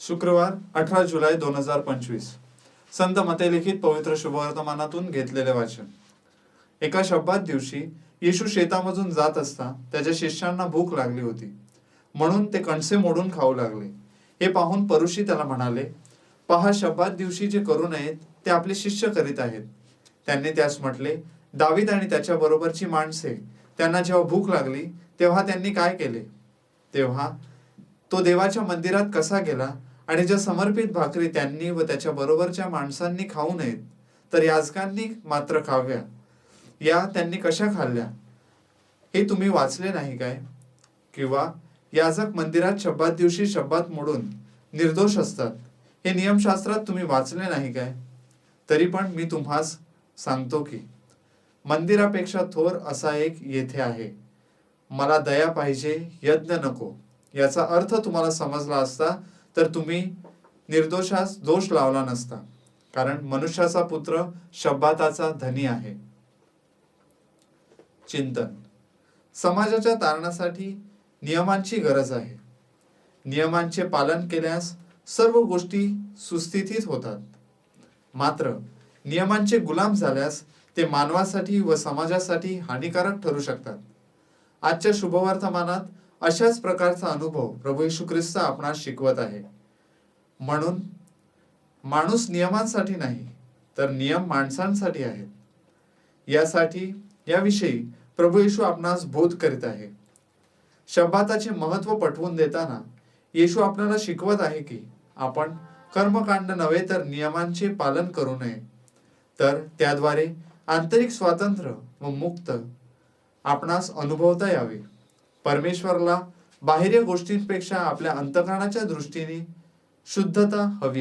शुक्रवार अठरा जुलै दोन हजार पंचवीस. संत मते लिखित पवित्र शुभवर्तमानातून घेतलेले वाचन. एका शब्दात दिवशी येशू शेतामधून जात असता त्याच्या शिष्यांना भूक लागली होती. म्हणून ते कणसे मोडून खाऊ लागले. हे पाहून परुषी त्याला म्हणाले पहा शब्दात दिवशी जे करू नयेत ते आपले शिष्य करीत आहेत. त्यांनी त्यास म्हटले दावीद आणि त्याच्या बरोबरची माणसे त्यांना जेव्हा भूक लागली तेव्हा त्यांनी काय केले? तेव्हा तो देवाच्या मंदिरात कसा गेला आणि ज्या समर्पित भाकरी त्यांनी व त्याच्या बरोबरच्या माणसांनी खाऊ नयेत तर याजकांनी मात्र खाव्या. या त्यांनी कशा खाल्ल्या? हे तुम्ही वाचले नाही काय? किंवा याजक मंदिरात शब्दात दिवशी शब्दात मोडून निर्दोष असतात हे नियमशास्त्रात तुम्ही वाचले नाही काय? तरी पण मी तुम्हास सांगतो की मंदिरापेक्षा थोर असा एक येथे आहे. मला दया पाहिजे यज्ञ नको याचा अर्थ तुम्हाला समजला असता तर तुम्ही निर्दोषास दोष लावला नसता कारण मनुष्याचा पुत्र शब्दाताचा धनी आहे. चिंतन. समाजाच्या तारणासाठी नियमांची गरज आहे. नियमांचे पालन केल्यास सर्व गोष्टी सुस्थितीत होतात. मात्र नियमांचे गुलाम झाल्यास ते मानवासाठी व समाजासाठी हानिकारक ठरू शकतात. आजच्या शुभवर्तमानात अशाच प्रकारचा अनुभव प्रभू येशू ख्रिस्त आपणास शिकवत आहे. म्हणून माणूस नियमांसाठी नाही तर नियम माणसांसाठी आहेत. यासाठी याविषयी प्रभू येशू आपणास बोध करीत आहे. शब्दाचे महत्त्व पटवून देताना येशू आपल्याला शिकवत आहे की आपण कर्मकांड नव्हे तर नियमांचे पालन करू नये. तर त्याद्वारे आंतरिक स्वातंत्र्य व मुक्त आपणास अनुभवता यावे. परमेश्वरला बाहेरीय गोष्टींपेक्षा आपल्या अंतकरणाच्या दृष्टीने शुद्धता हवी